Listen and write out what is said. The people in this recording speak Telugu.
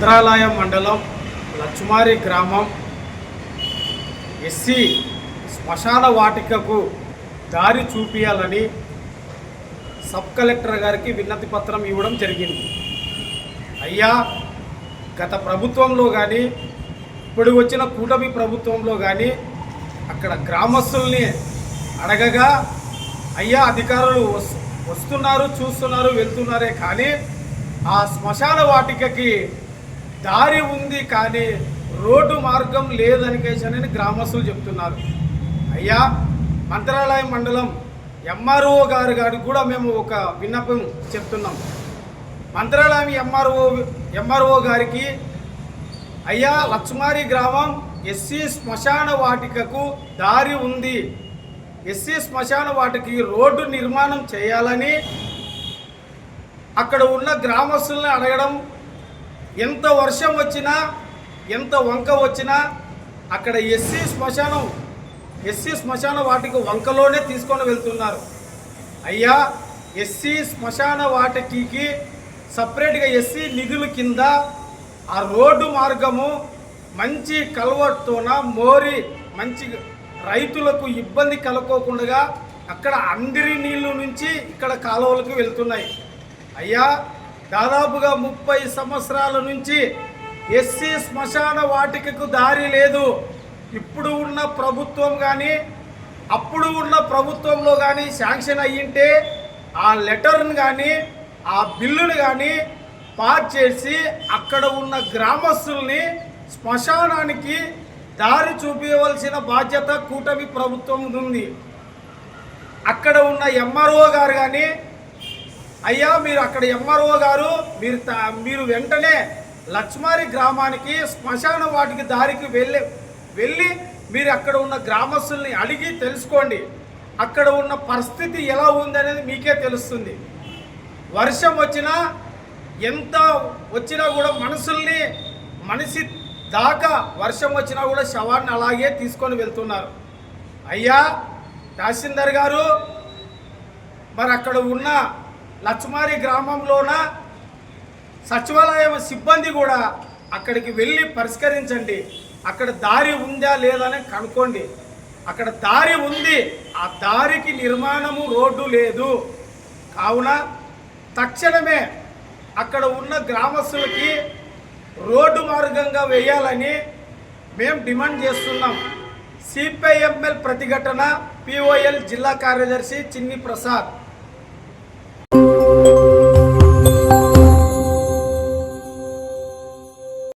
భద్రాలయం మండలం లచ్చుమారి గ్రామం. ఎస్సీ శ్మశాన వాటికకు దారి చూపియాలని సబ్ కలెక్టర్ గారికి విన్నతి పత్రం ఇవ్వడం జరిగింది. అయ్యా గత ప్రభుత్వంలో కానీ ఇప్పుడు వచ్చిన కూటమి ప్రభుత్వంలో కానీ అక్కడ గ్రామస్తుల్ని అడగగా అయ్యా అధికారులు వస్- వస్తున్నారు చూస్తున్నారు వెళ్తున్నారే కానీ ఆ శ్మశాన వాటికకి దారి ఉంది కానీ రోడ్డు మార్గం లేదనికేసనని గ్రామస్తులు చెప్తున్నారు. అయ్యా మంత్రాలయం మండలం ఎంఆర్ఓ గారు గారికి కూడా మేము ఒక విన్నపం చెప్తున్నాం. మంత్రాలయం ఎంఆర్ఓ ఎంఆర్ఓ గారికి అయ్యా లక్ష్మారి గ్రామం ఎస్సీ శ్మశాన వాటికకు దారి ఉంది. ఎస్సీ శ్మశాన వాటికి రోడ్డు నిర్మాణం చేయాలని అక్కడ ఉన్న గ్రామస్తులను అడగడం ఎంత వర్షం వచ్చినా ఎంత వంక వచ్చినా అక్కడ ఎస్సీ శ్మశానం ఎస్సీ శ్మశాన వాటికి వంకలోనే తీసుకొని వెళ్తున్నారు. అయ్యా ఎస్సీ శ్మశాన వాటికి సపరేట్గా ఎస్సీ నిధుల కింద ఆ రోడ్డు మార్గము మంచి కలవట్టున మోరి మంచి రైతులకు ఇబ్బంది కలుకోకుండా అక్కడ అందరి నీళ్ళు నుంచి ఇక్కడ కాలువలకు వెళ్తున్నాయి. అయ్యా దాదాపుగా ముప్పై సంవత్సరాల నుంచి ఎస్సీ శ్మశాన వాటికకు దారి లేదు. ఇప్పుడు ఉన్న ప్రభుత్వం కానీ అప్పుడు ఉన్న ప్రభుత్వంలో కానీ శాంక్షన్ అయ్యింటే ఆ లెటర్ని కానీ ఆ బిల్లును కానీ పాస్ చేసి అక్కడ ఉన్న గ్రామస్తుల్ని శ్మశానానికి దారి చూపించవలసిన బాధ్యత కూటమి ప్రభుత్వం ఉంది. అక్కడ ఉన్న ఎంఆర్ఓ గారు కానీ అయ్యా మీరు అక్కడ ఎంఆర్ఓ గారు మీరు త- మీరు వెంటనే లక్ష్మారి గ్రామానికి శ్మశాన వాటికి దారికి వెళ్ళి వెళ్ళి మీరు అక్కడ ఉన్న గ్రామస్తుల్ని అడిగి తెలుసుకోండి. అక్కడ ఉన్న పరిస్థితి ఎలా ఉందనేది మీకే తెలుస్తుంది. వర్షం వచ్చినా ఎంత వచ్చినా కూడా మనుషుల్ని మనిషి దాకా వర్షం వచ్చినా కూడా శవాన్ని అలాగే తీసుకొని వెళ్తున్నారు. అయ్యా తహసీల్దార్ గారు మరి అక్కడ ఉన్న లచ్మారి గ్రామంలోన సచివాలయం సిబ్బంది కూడా అక్కడికి వెళ్ళి పరిష్కరించండి. అక్కడ దారి ఉందా లేదా అని కనుక్కోండి. అక్కడ దారి ఉంది. ఆ దారికి నిర్మాణము రోడ్డు లేదు. కావున తక్షణమే అక్కడ ఉన్న గ్రామస్తులకి రోడ్డు మార్గంగా వేయాలని మేము డిమాండ్ చేస్తున్నాం. సిపిఐఎంఎల్ ప్రతిఘటన పిఓఎల్ జిల్లా కార్యదర్శి చిన్ని ప్రసాద్.